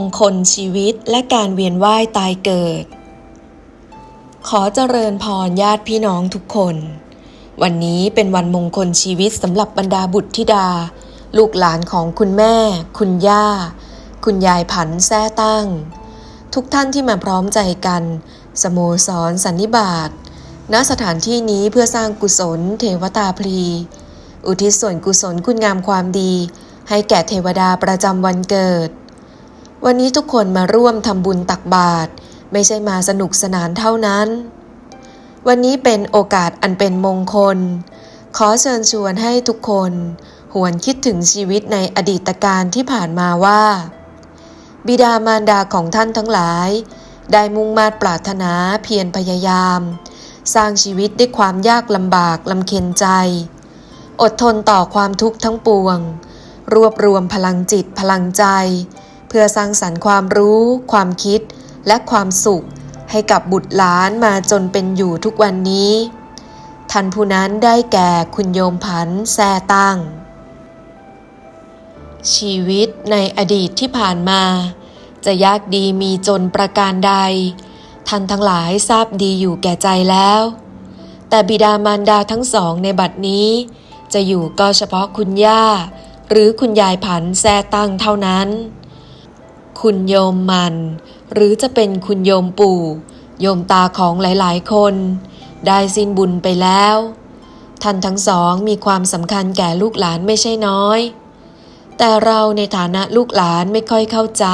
งคลชีวิตและการเวียนว่ายตายเกิด ขอเจริญพรญาติพี่น้องทุกคน วันนี้เป็นวันมงคลชีวิตสำหรับบรรดาบุตรธิดา ลูกหลานของคุณแม่ คุณย่า คุณยายผันแท้ตั้ง ทุกท่านที่มาพร้อมใจกัน สโมสรสันนิบาตณสถานที่นี้เพื่อสร้างกุศลเทวตาพลี อุทิศส่วนกุศลคุณงามความดี ให้แก่เทวดาประจำวันเกิด วันนี้ทุกคนมาร่วมทำบุญตักบาตรไม่ใช่มาสนุกสนานเท่านั้น วันนี้เป็นโอกาสอันเป็นมงคล ขอเชิญชวนให้ทุกคน หวนคิดถึงชีวิตในอดีตการที่ผ่านมาว่า บิดามารดาของท่านทั้งหลาย ได้มุ่งมาตปรารถนาเพียรพยายาม สร้างชีวิตด้วยความยากลำบากลำเค็ญใจ อดทนต่อความทุกข์ทั้งปวง รวบรวมพลังจิตพลังใจ พื่อสร้างสรรค์ความรู้ ความคิด และความสุข ให้กับบุตรหลานมาจนเป็นอยู่ทุกวันนี้ ท่านผู้นั้นได้แก่คุณโยมผันแซตั้ง ชีวิตในอดีตที่ผ่านมา จะยากดีมีจนประการใด ท่านทั้งหลายทราบดีอยู่แก่ใจแล้ว แต่บิดามารดาทั้งสองในบัดนี้ จะอยู่ก็เฉพาะคุณย่า หรือคุณยายผันแซตั้งเท่านั้น คุณโยมมัน หรือจะเป็นคุณโยมปู่ โยมตาของหลายๆ คน ได้สิ้นบุญไปแล้ว ท่านทั้งสองมีความสำคัญแก่ลูกหลานไม่ใช่น้อย แต่เราในฐานะลูกหลานไม่ค่อยเข้าใจ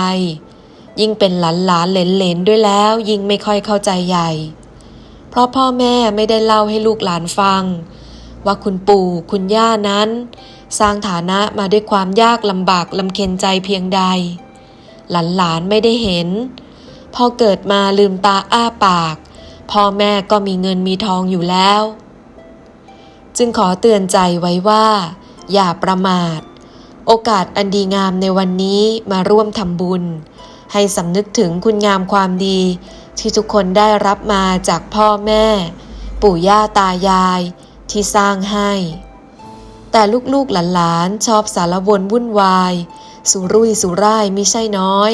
ยิ่งเป็นหลานหลานเหลนเหลนๆด้วยแล้ว ยิ่งไม่ค่อยเข้าใจใหญ่ เพราะพ่อแม่ไม่ได้เล่าให้ลูกหลานฟัง ว่าคุณปู่คุณย่านั้น สร้างฐานะมาด้วยความยากลำบากลำเค็ญใจเพียงใด หลานๆไม่ได้เห็น พอเกิดมาลืมตาอ้าปาก พ่อแม่ก็มีเงินมีทองอยู่แล้ว จึงขอเตือนใจไว้ว่า อย่าประมาท โอกาสอันดีงามในวันนี้มาร่วมทำบุญ ให้สำนึกถึงคุณงามความดี ที่ทุกคนได้รับมาจากพ่อแม่ ปู่ย่าตายาย ที่สร้างให้แต่ลูกๆหลานๆชอบสารวนวุ่นวาย สุรุ่ยสุร่ายมิใช่น้อย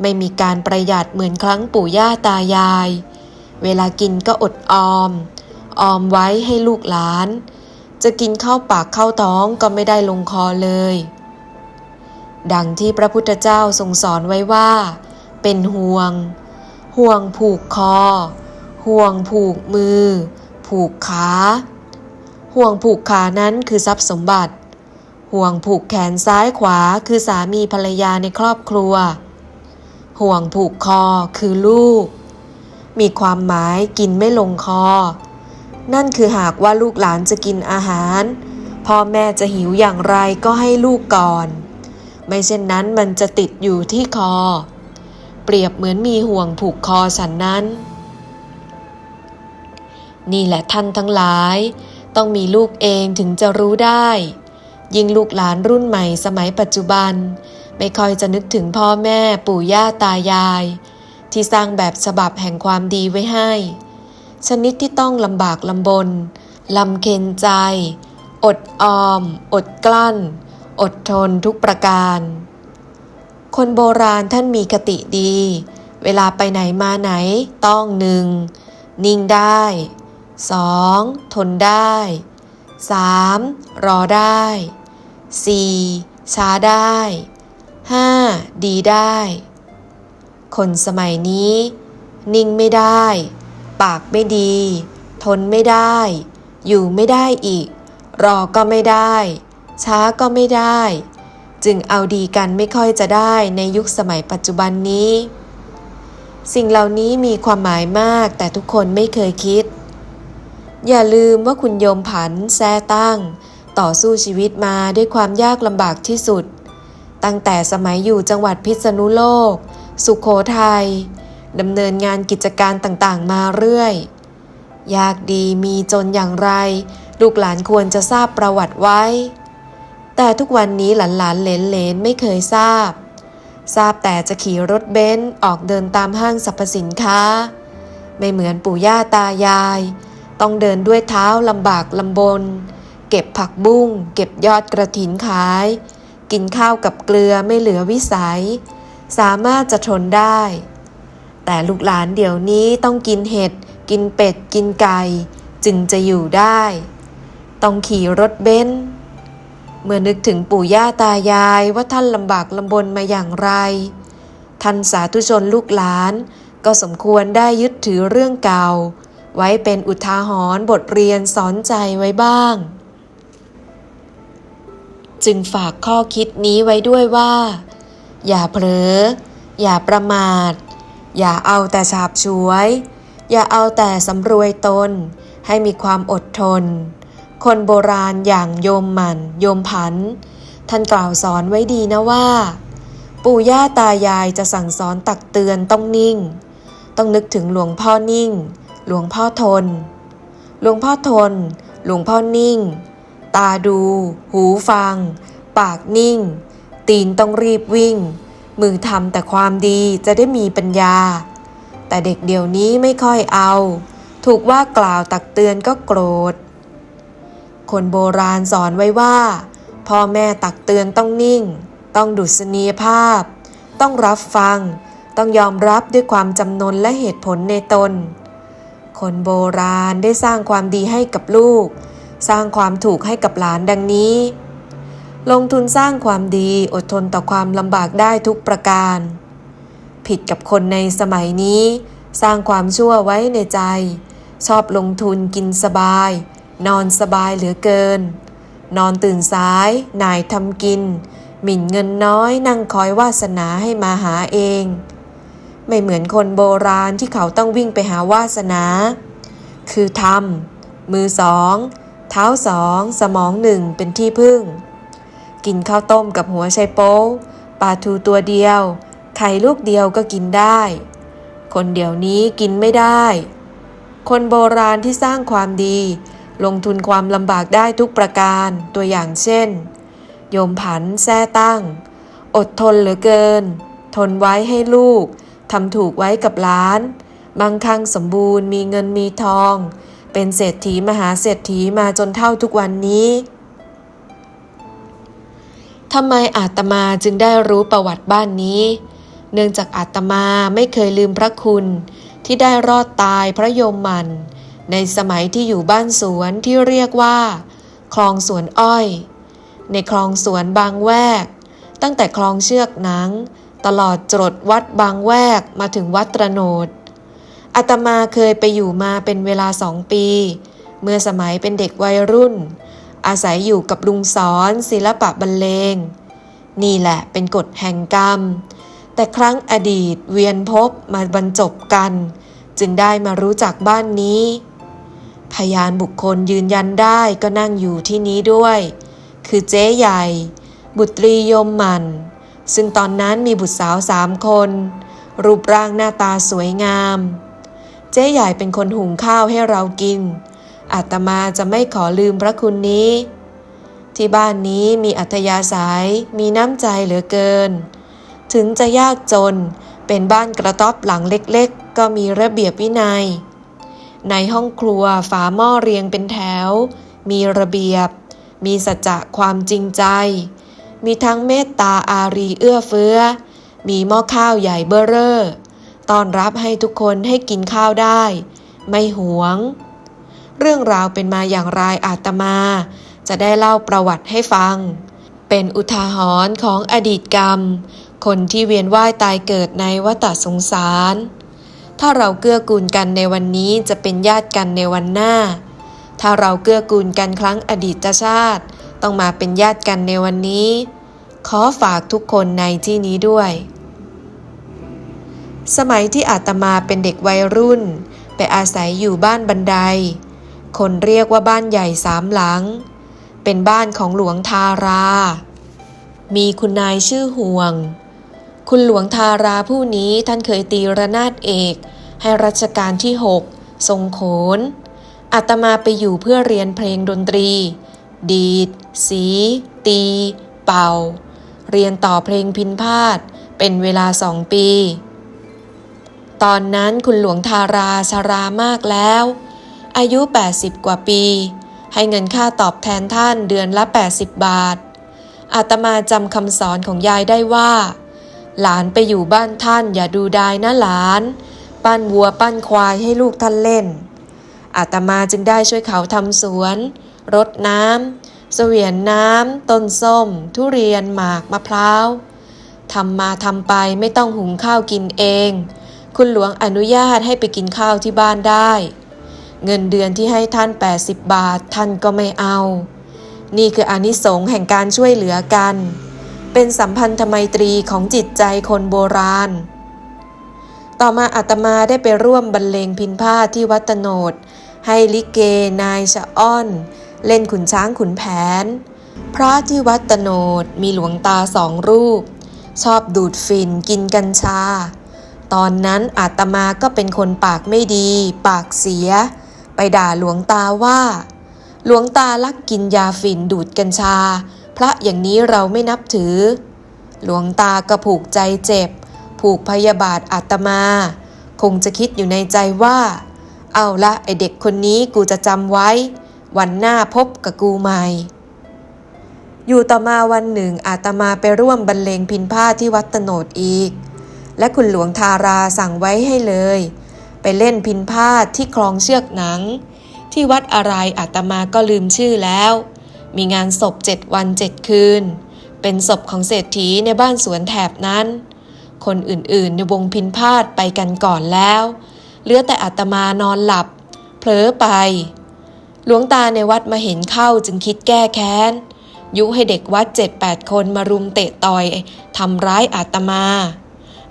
ไม่มีการประหยัดเหมือนครั้งปู่ย่าตายาย เวลากินก็อดออม ออมไว้ให้ลูกหลาน จะกินเข้าปากเข้าท้องก็ไม่ได้ลงคอเลย ดังที่พระพุทธเจ้าทรงสอนไว้ว่า เป็นห่วง ห่วงผูกคอ ห่วงผูกมือ ผูกขา ห่วงผูกขานั้นคือทรัพย์สมบัติ ห่วงผูกแขนซ้ายขวาคือสามีภรรยาในครอบครัว ห่วงผูกคอคือลูก มีความหมายกินไม่ลงคอ นั่นคือหากว่าลูกหลานจะกินอาหาร พ่อแม่จะหิวอย่างไรก็ให้ลูกก่อน ไม่เช่นนั้นมันจะติดอยู่ที่คอ เปรียบเหมือนมีห่วงผูกคอฉันนั้น นี่แหละท่านทั้งหลาย ต้องมีลูกเองถึงจะรู้ได้ ยิ่งลูกหลานรุ่นใหม่สมัยปัจจุบัน ไม่ค่อยจะนึกถึงพ่อแม่ปู่ย่าตายาย ที่สร้างแบบฉบับแห่งความดีไว้ให้ ชนิดที่ต้องลำบากลำบนลำเค็ญใจ อดออม อดกลั้น อดทนทุกประการ คนโบราณท่านมีคติดี เวลาไปไหนมาไหนต้องหนึ่ง นิ่งได้สองทนได้สามรอได้ สี่ช้าได้ห้าดีได้ คนสมัยนี้ นิ่งไม่ได้ ปากไม่ดี ทนไม่ได้ อยู่ไม่ได้อีก รอก็ไม่ได้ ช้าก็ไม่ได้ จึงเอาดีกันไม่ค่อยจะได้ในยุคสมัยปัจจุบันนี้ สิ่งเหล่านี้มีความหมายมากแต่ทุกคนไม่เคยคิด อย่าลืมว่าคุณโยมผันแซ่ตั้ง ต่อสู้ชีวิตมาด้วยความยากลำบากที่สุด ตั้งแต่สมัยอยู่จังหวัดพิษณุโลก สุขโขทัยดำเนินงานกิจการต่างๆมาเรื่อย ยากดีมีจนอย่างไร ลูกหลานควรจะทราบประวัติไว้ แต่ทุกวันนี้หลานๆเหลนๆไม่เคยทราบ ทราบแต่จะขี่รถเบนซ์ออกเดินตามห้างสรรพสินค้า ไม่เหมือนปู่ย่าตายาย ต้องเดินด้วยเท้าลำบากลำบน เก็บผักบุ้ง เก็บยอดกระถินขาย กินข้าวกับเกลือไม่เหลือวิสัย สามารถจะทนได้ แต่ลูกหลานเดี๋ยวนี้ต้องกินเห็ด กินเป็ด กินไก่ จึงจะอยู่ได้ ต้องขี่รถเบนซ์เมื่อนึกถึงปู่ย่าตายายว่าท่านลำบากลำบนมาอย่างไร ท่านสาธุชนลูกหลานก็สมควรได้ยึดถือเรื่องเก่า ไว้เป็นอุทาหรณ์บทเรียนสอนใจไว้บ้าง จึงฝากข้อคิดนี้ไว้ด้วยว่า อย่าเผลอ อย่าประมาท อย่าเอาแต่ฉาบฉวย อย่าเอาแต่สำรวยตน ให้มีความอดทน คนโบราณอย่างโยมหมันโยมผัน ท่านกล่าวสอนไว้ดีนะว่า ปู่ย่าตายายจะสั่งสอนตักเตือนต้องนิ่ง ต้องนึกถึงหลวงพ่อนิ่ง หลวงพ่อทน หลวงพ่อทน หลวงพ่อนิ่ง ตาดู หูฟัง ปากนิ่ง ตีนต้องรีบวิ่ง มือทำแต่ความดีจะได้มีปัญญา แต่เด็กเดี๋ยวนี้ไม่ค่อยเอา ถูกว่ากล่าวตักเตือนก็โกรธ คนโบราณสอนไว้ว่า พ่อแม่ตักเตือนต้องนิ่ง ต้องดุษณียภาพ ต้องรับฟัง ต้องยอมรับด้วยความจำนนและเหตุผลในตน คนโบราณได้สร้างความดีให้กับลูก สร้างความถูกให้กับหลานดังนี้ ลงทุนสร้างความดีอดทนต่อความลำบากได้ทุกประการ ผิดกับคนในสมัยนี้ สร้างความชั่วไว้ในใจ ชอบลงทุนกินสบาย นอนสบายเหลือเกิน นอนตื่นสายนายทำกิน หมิ่นเงินน้อยนั่งคอยวาสนาให้มาหาเอง ไม่เหมือนคนโบราณที่เขาต้องวิ่งไปหาวาสนา คือทำมือสอง เท้าสองสมองหนึ่งเป็นที่พึ่ง กินข้าวต้มกับหัวไชโป๊ปลาทูตัวเดียว ไข่ลูกเดียวก็กินได้ คนเดี๋ยวนี้กินไม่ได้ คนโบราณที่สร้างความดี ลงทุนความลำบากได้ทุกประการตัวอย่างเช่น โยมผันแท้ตั้ง อดทนเหลือเกิน ทนไว้ให้ลูกทำถูกไว้กับหลาน บางครั้งสมบูรณ์มีเงินมีทอง เป็นเศรษฐีมหาเศรษฐีมาจนเท่าทุกวันนี้ทำไมอาตมาจึงได้รู้ประวัติบ้านนี้ เนื่องจากอาตมาไม่เคยลืมพระคุณที่ได้รอดตายพระโยมมัน ในสมัยที่อยู่บ้านสวนที่เรียกว่า คลองสวนอ้อย ในคลองสวนบางแวก ตั้งแต่คลองเชือกหนัง ตลอดจรดวัดบางแวกมาถึงวัดตระโนด อาตมาเคยไปอยู่มาเป็นเวลาสองปี เมื่อสมัยเป็นเด็กวัยรุ่น อาศัยอยู่กับลุงสอนศิลปะบรรเลง นี่แหละเป็นกฎแห่งกรรม แต่ครั้งอดีตเวียนพบมาบรรจบกัน จึงได้มารู้จักบ้านนี้ พยานบุคคลยืนยันได้ก็นั่งอยู่ที่นี้ด้วย คือเจ๊ใหญ่ บุตรียมมัน ซึ่งตอนนั้นมีบุตรสาวสามคน รูปร่างหน้าตาสวยงาม เจ๊ใหญ่เป็นคนหุงข้าวให้เรากิน อาตมาจะไม่ขอลืมพระคุณนี้ ที่บ้านนี้มีอัธยาศัยมีน้ำใจเหลือเกิน ถึงจะยากจนเป็นบ้านกระต๊อบหลังเล็กๆ ก็มีระเบียบวินัย ในห้องครัวฝาหม้อเรียงเป็นแถว มีระเบียบ มีสัจจะความจริงใจ มีทั้งเมตตาอารีเอื้อเฟื้อ มีหม้อข้าวใหญ่เบ้อเร่อ ต้อนรับให้ทุกคนให้กินข้าวได้ ไม่หวง เรื่องราวเป็นมาอย่างไรอาตมา จะได้เล่าประวัติให้ฟัง เป็นอุทาหรณ์ของอดีตกรรม คนที่เวียนว่ายตายเกิดในวัฏสงสาร ถ้าเราเกื้อกูลกันในวันนี้จะเป็นญาติกันในวันหน้า ถ้าเราเกื้อกูลกันครั้งอดีตชาติ ต้องมาเป็นญาติกันในวันนี้ ขอฝากทุกคนในที่นี้ด้วย สมัยที่อาตมาเป็นเด็กวัยรุ่น ไปอาศัยอยู่บ้านบันได คนเรียกว่าบ้านใหญ่สามหลัง เป็นบ้านของหลวงทารา มีคุณนายชื่อห่วง คุณหลวงทาราผู้นี้ท่านเคยตีระนาดเอก ให้รัชกาลที่หกทรงโขนอาตมาไปอยู่เพื่อเรียนเพลงดนตรี ดีด สี ตี เป่า เรียนต่อเพลงพินพาดเป็นเวลาสองปี ตอนนั้นคุณหลวงทาราชรามากแล้ว อายุ 80 กว่าปี ให้เงินค่าตอบแทนท่านเดือนละ 80 บาท อาตมาจำคำสอนของยายได้ว่า หลานไปอยู่บ้านท่านอย่าดูดายนะหลาน ปั้นวัวปั้นควายให้ลูกท่านเล่น อาตมาจึงได้ช่วยเขาทำสวน รดน้ำเสวียนน้ำต้นส้ม ทุเรียนหมากมะพร้าวทำมาทำไปไม่ต้องหุงข้าวกินเอง คุณหลวงอนุญาตให้ไปกินข้าวที่บ้านได้ เงินเดือนที่ให้ท่าน 80 บาทท่านก็ไม่เอา นี่คืออนิสงส์แห่งการช่วยเหลือกัน เป็นสัมพันธไมตรีของจิตใจคนโบราณ ต่อมาอาตมาได้ไปร่วมบรรเลงพินพาที่วัดตโนด ให้ลิเก นายชะอ้อน เล่นขุนช้างขุนแผน พระที่วัดตโนดมีหลวงตาสองรูป ชอบดูดฝิ่นกินกัญชา ตอนนั้นอาตมาก็เป็นคนปากไม่ดี ปากเสีย ไปด่าหลวงตาว่า หลวงตาลักกินยาฝิ่นดูดกัญชา พระอย่างนี้เราไม่นับถือ หลวงตาก็ผูกใจเจ็บ ผูกพยาบาทอาตมา คงจะคิดอยู่ในใจว่า เอาละไอเด็กคนนี้กูจะจำไว้ วันหน้าพบกับกูใหม่อยู่ต่อมาวันหนึ่งอาตมาไปร่วมบรรเลงพินผ้าที่วัดตโนดอีก และคุณหลวงทาราสั่งไว้ให้เลย ไปเล่นพินผ้าที่คลองเชือกหนัง ที่วัดอะไรอาตมาก็ลืมชื่อแล้ว มีงานศพเจ็ดวันเจ็ดคืน เป็นศพของเศรษฐีในบ้านสวนแถบนั้น คนอื่นๆในวงพินพาดไปกันก่อนแล้วเหลือแต่อาตมานอนหลับ เผลอไป หลวงตาในวัดมาเห็นเข้าจึงคิดแก้แค้น ยุให้เด็กวัดเจ็ดแปดคนมารุมเตะต่อยทำร้ายอาตมา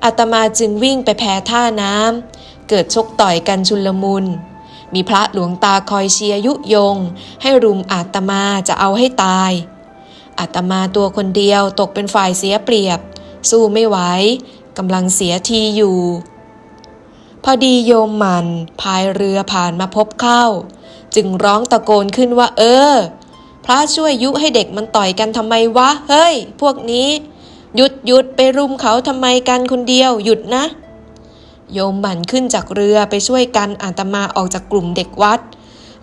อาตมาจึงวิ่งไปแพ้ท่าน้ำเกิดชกต่อยกันชุลมุน มีพระหลวงตาคอยเชียร์ยุยง ให้รุมอาตมาจะเอาให้ตาย อาตมาตัวคนเดียวตกเป็นฝ่ายเสียเปรียบ สู้ไม่ไหวกำลังเสียทีอยู่ พอดีโยมมันพายเรือผ่านมาพบเข้า จึงร้องตะโกนขึ้นว่า เออ พระช่วยยุให้เด็กมันต่อยกันทำไมวะ เฮ้ย พวกนี้ หยุดหยุดไปรุมเขาทำไมกันคนเดียวหยุดนะ โยมหมันขึ้นจากเรือไปช่วยกันอาตมาออกจากกลุ่มเด็กวัด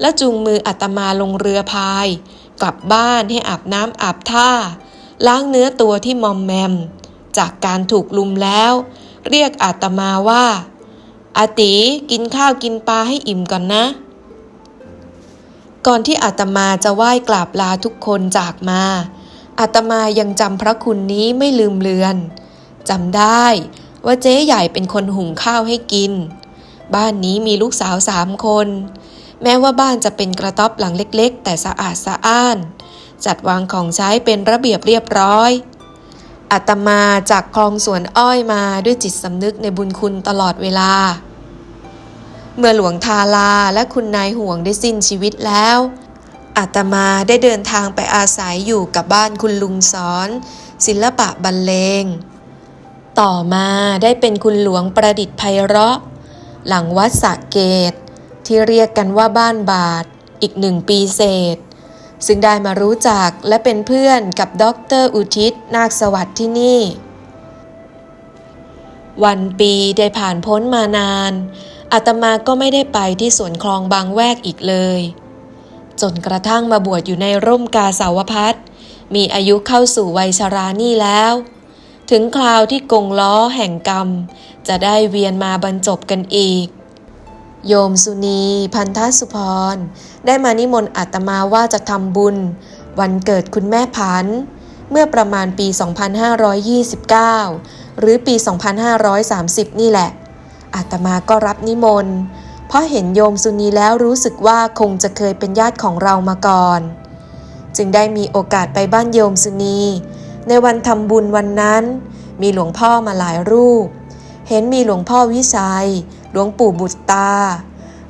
แล้วจูงมืออาตมาลงเรือพาย กลับบ้านให้อาบน้ำอาบท่า ล้างเนื้อตัวที่มอมแมม จากการถูกลุมแล้ว เรียกอาตมาว่าอาติกินข้าวกินปลาให้อิ่มก่อนนะ ก่อนที่อาตมาจะไหว้กราบลาทุกคนจากมา อาตมายังจำพระคุณนี้ไม่ลืมเลือนจำได้ว่าเจ๊ใหญ่เป็นคนหุงข้าวให้กิน บ้านนี้มีลูกสาวสามคน แม้ว่าบ้านจะเป็นกระต๊อบหลังเล็ก ๆ แต่สะอาดสะอ้าน จัดวางของใช้เป็นระเบียบเรียบร้อยอาตมาจากคลองสวนอ้อยมาด้วยจิตสำนึกในบุญคุณตลอดเวลา เมื่อหลวงทาลาและคุณนายห่วงได้สิ้นชีวิตแล้ว อาตมาได้เดินทางไปอาศัยอยู่กับบ้านคุณลุงสอน ศิลปะบรรเลง ต่อมาได้เป็นคุณหลวงประดิษฐ์ไพเราะ หลังวัดสระเกต ที่เรียกกันว่าบ้านบาท อีกหนึ่งปีเศษ ซึ่งได้มารู้จักและเป็นเพื่อนกับด็อกเตอร์อุทิศนาคสวัสดิ์ที่นี่ วันปีได้ผ่านพ้นมานานอาตมาก็ไม่ได้ไปที่สวนคลองบางแวกอีกเลย จนกระทั่งมาบวชอยู่ในร่มกาสาวพัดมีอายุเข้าสู่วัยชรานี่แล้ว ถึงคราวที่กงล้อแห่งกรรม จะได้เวียนมาบรรจบกันอีก โยมสุนีพันธสุพร ได้มานิมนต์อาตมาว่าจะทำบุญ วันเกิดคุณแม่พัน เมื่อประมาณปี 2529 หรือปี 2530 นี่แหละอาตมาก็รับนิมนต์ เพราะเห็นโยมสุนีแล้วรู้สึกว่าคงจะเคยเป็นญาติของเรามาก่อน จึงได้มีโอกาสไปบ้านโยมสุนี ในวันทำบุญวันนั้น มีหลวงพ่อมาหลายรูป เห็นมีหลวงพ่อวิชัย หลวงปู่บุตรตา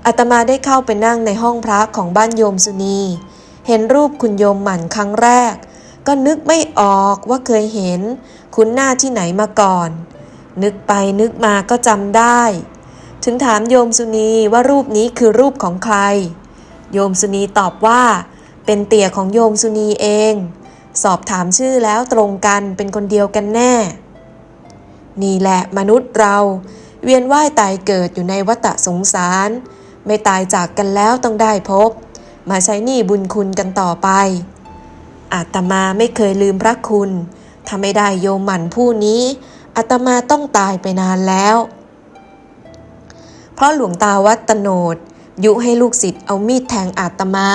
อาตมาได้เข้าไปนั่งในห้องพระของบ้านโยมสุนี เห็นรูปคุณโยมหมั่นครั้งแรก ก็นึกไม่ออกว่าเคยเห็น คุ้นหน้าที่ไหนมาก่อน นึกไปนึกมาก็จำได้ ถึงถามโยมสุนีว่ารูปนี้คือรูปของใคร โยมสุนีตอบว่า เป็นเตี่ยของโยมสุนีเอง สอบถามชื่อแล้วตรงกันเป็นคนเดียวกันแน่ นี่แหละมนุษย์เรา เวียนว่ายตายเกิดอยู่ในวัฏสงสาร ไม่ตายจากกันแล้วต้องได้พบ มาใช้หนี้บุญคุณกันต่อไป อาตมาไม่เคยลืมพระคุณถ้าไม่ได้โยมหมันผู้นี้ออาตมาต้องตายไปนานแล้ว เพราะหลวงตาวัตโนดยุให้ลูกศิษย์เอามีดแทงอาตมา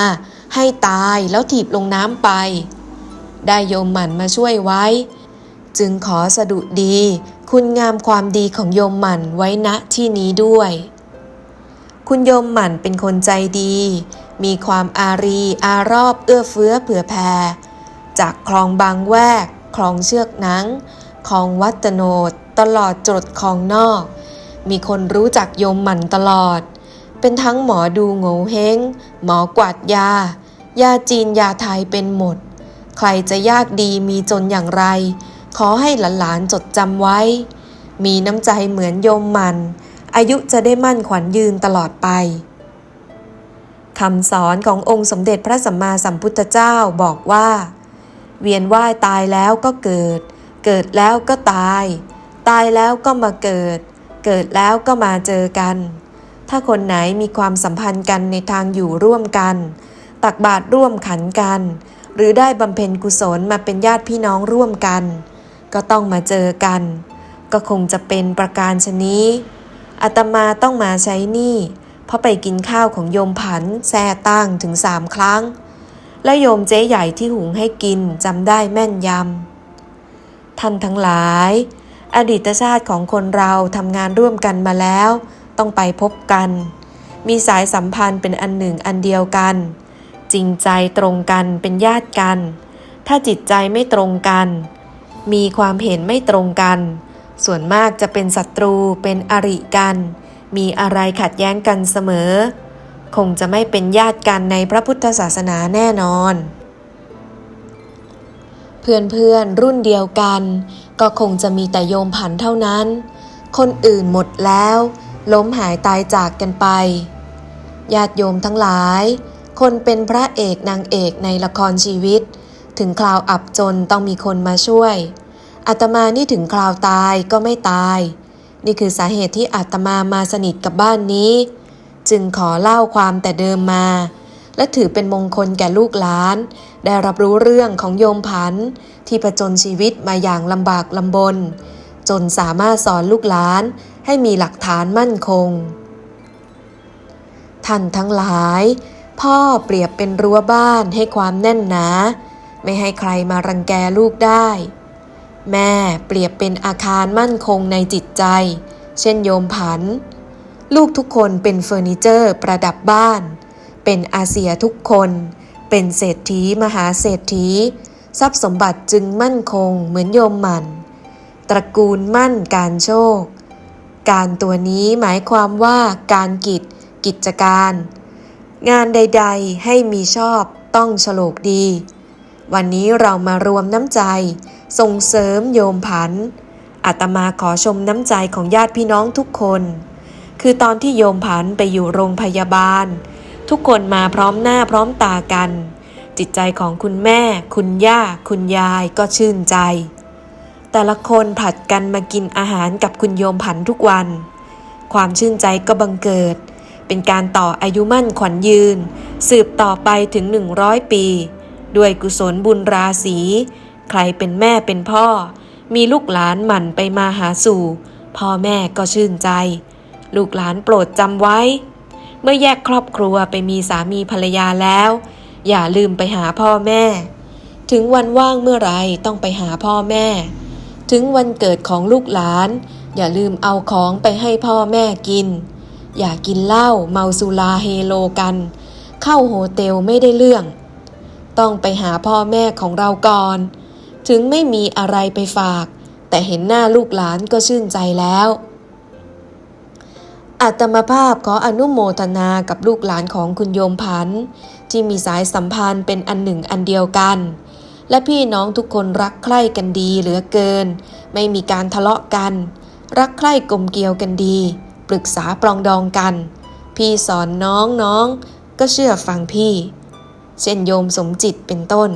ให้ตายแล้วถีบลงน้ำไป ได้โยมหมั่นมาช่วยไว้ จึงขอสดุดี คุณงามความดีของโยมหมั่นไว้ณที่นี้ด้วย คุณโยมหมั่นเป็นคนใจดี มีความอารีอารอบเอื้อเฟื้อเผื่อแผ่จากคลองบางแวก คลองเชือกนังคลองวัตโนดตลอดจดคลองนอก มีคนรู้จักโยมหมันตลอด เป็นทั้งหมอดูโง่เฮงหมอกวาดยา ยาจีนยาไทยเป็นหมด ใครจะยากดีมีจนอย่างไร ขอให้หลานๆจดจำไว้ มีน้ำใจเหมือนโยมมัน อายุจะได้มั่นขวัญยืนตลอดไปคำสอนขององค์สมเด็จพระสัมมาสัมพุทธเจ้าบอกว่า เวียนว่ายตายแล้วก็เกิด เกิดแล้วก็ตาย ตายแล้วก็มาเกิด เกิดแล้วก็มาเจอกัน ถ้าคนไหนมีความสัมพันธ์กันในทางอยู่ร่วมกัน ตักบาตรร่วมขันกัน หรือได้บำเพ็ญกุศลมาเป็นญาติพี่น้องร่วมกัน ก็ต้องมาเจอกัน ก็คงจะเป็นประการชนี้ อาตมาต้องมาใช้นี้เพราะไปกินข้าวของโยมผันแซ่ตั้งถึงสามครั้ง และโยมเจ๊ใหญ่ที่หุงให้กินจำได้แม่นยำท่านทั้งหลาย อดีตชาติของคนเราทำงานร่วมกันมาแล้ว ต้องไปพบกัน มีสายสัมพันธ์เป็นอันหนึ่งอันเดียวกัน จริงใจตรงกันเป็นญาติกัน ถ้าจิตใจไม่ตรงกัน มีความเห็นไม่ตรงกัน ส่วนมากจะเป็นศัตรูเป็นอริกัน มีอะไรขัดแย้งกันเสมอ คงจะไม่เป็นญาติกันในพระพุทธศาสนาแน่นอน เพื่อนๆรุ่นเดียวกัน ก็คงจะมีแต่โยมผันเท่านั้น คนอื่นหมดแล้ว ล้มหายตายจากกันไป ญาติโยมทั้งหลาย คนเป็นพระเอกนางเอกในละครชีวิต ถึงคราวอับจนต้องมีคนมาช่วยอาตมานี่ถึงคราวตายก็ไม่ตาย นี่คือสาเหตุที่อาตมามาสนิทกับบ้านนี้ จึงขอเล่าความแต่เดิมมา และถือเป็นมงคลแก่ลูกหลาน ได้รับรู้เรื่องของโยมผัน ที่ประจนชีวิตมาอย่างลำบากลำบน จนสามารถสอนลูกหลานให้มีหลักฐานมั่นคง ท่านทั้งหลาย พ่อเปรียบเป็นรั้วบ้านให้ความแน่นหนา ไม่ให้ใครมารังแกลูกได้ แม่เปรียบเป็นอาคารมั่นคงในจิตใจ เช่นโยมผัน ลูกทุกคนเป็นเฟอร์นิเจอร์ประดับบ้าน เป็นอาเซียทุกคน เป็นเศรษฐีมหาเศรษฐี ทรัพย์สมบัติจึงมั่นคงเหมือนโยมมัน ตระกูลมั่นการโชค การตัวนี้หมายความว่าการกิจ กิจการ งานใด ๆ ให้มีชอบต้องฉลกดี วันนี้เรามารวมน้ำใจ ส่งเสริมโยมผันอาตมาขอชมน้ำใจของญาติพี่น้องทุกคน คือตอนที่โยมผันไปอยู่โรงพยาบาล ทุกคนมาพร้อมหน้าพร้อมตากัน จิตใจของคุณแม่ คุณย่า คุณยายก็ชื่นใจ แต่ละคนผลัดกันมากินอาหารกับคุณโยมผันทุกวัน ความชื่นใจก็บังเกิด เป็นการต่ออายุมั่นขวัญยืน สืบต่อไปถึง 100 ปี ด้วยกุศลบุญราศีใครเป็นแม่เป็นพ่อ มีลูกหลานหมั่นไปมาหาสู่ พ่อแม่ก็ชื่นใจ ลูกหลานโปรดจำไว้ เมื่อแยกครอบครัวไปมีสามีภรรยาแล้ว อย่าลืมไปหาพ่อแม่ ถึงวันว่างเมื่อไรต้องไปหาพ่อแม่ ถึงวันเกิดของลูกหลาน อย่าลืมเอาของไปให้พ่อแม่กิน อย่ากินเหล้าเมาสุราเฮโลกัน เข้าโฮเทลไม่ได้เรื่อง ต้องไปหาพ่อแม่ของเราก่อน ถึงไม่มีอะไรไปฝาก แต่เห็นหน้าลูกหลานก็ชื่นใจแล้ว อาตมาภาพขออนุโมทนากับลูกหลานของคุณโยมผันที่มีสายสัมพันธ์เป็นอันหนึ่งอันเดียวกัน และพี่น้องทุกคนรักใคร่กันดีเหลือเกิน ไม่มีการทะเลาะกัน รักใคร่กลมเกลียวกันดี ปรึกษาปรองดองกัน พี่สอนน้องน้องก็เชื่อฟังพี่ เช่นโยมสมจิตเป็นต้น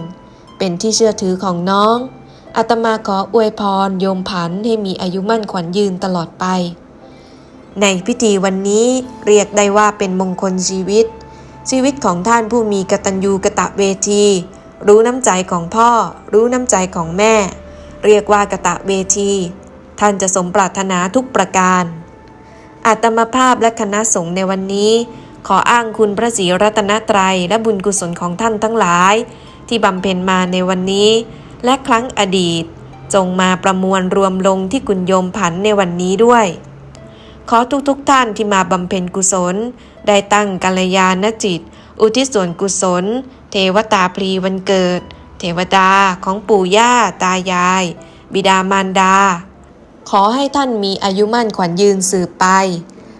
เป็นที่เชื่อถือของน้องอาตมาขออวยพรโยมผันให้มีอายุมั่นขวัญยืนตลอดไป ในพิธีวันนี้เรียกได้ว่าเป็นมงคลชีวิต ชีวิตของท่านผู้มีกตัญญูกะตะเวที รู้น้ำใจของพ่อ รู้น้ำใจของแม่ เรียกว่ากะตะเวที ท่านจะสมปรารถนาทุกประการอาตมาภาพและคณะสงฆ์ในวันนี้ ขออ้างคุณพระศรีรัตนตรัยและบุญกุศลของท่านทั้งหลาย ที่บำเพ็ญมาในวันนี้ และครั้งอดีต จงมาประมวลรวมลงที่กุญโยมผันในวันนี้ด้วย ขอทุกๆทท่านที่มาบำเพ็ญกุศล ได้ตั้งกัลยาณจิต อุทิศส่วนกุศล เทวตาพรีวันเกิด เทวดาของปู่ย่าตายาย บิดามารดา ขอให้ท่านมีอายุมั่นขวัญยืนสืบไป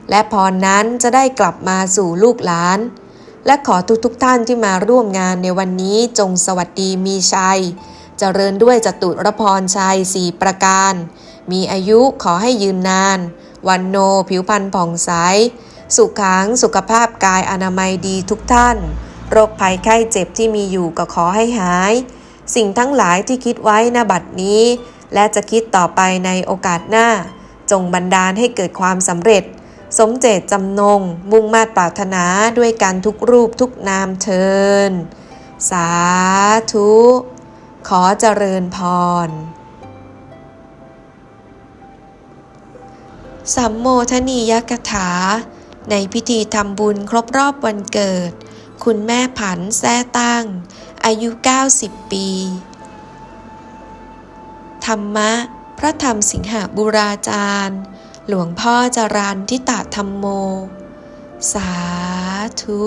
และพรนั้นจะได้กลับมาสู่ลูกหลาน และขอทุกๆทท่านที่มาร่วมงานในวันนี้จงสวัสดีมีชัยเจริญด้วยจตุรพรชัยสี่ประการ มีอายุขอให้ยืนนาน วันโนผิวพรรณผ่องใส สุขังสุขภาพกายอนามัยดีทุกท่าน โรคภัยไข้เจ็บที่มีอยู่ก็ขอให้หาย สิ่งทั้งหลายที่คิดไว้ณบัดนี้ และจะคิดต่อไปในโอกาสหน้า จงบันดาลให้เกิดความสำเร็จ สมเจตจำนง มุ่งมาตรปรารถนาด้วยกันทุกรูปทุกนามเชิญ สาธุ ขอเจริญพร สัมโมทนียกถา ในพิธีทำบุญครบรอบวันเกิด คุณแม่ผันแท้ตั้ง อายุ 90 ปี ธรรมะ พระธรรมสิงหบุราจารย์ หลวงพ่อจรันทิตาธรรมโม สาธุ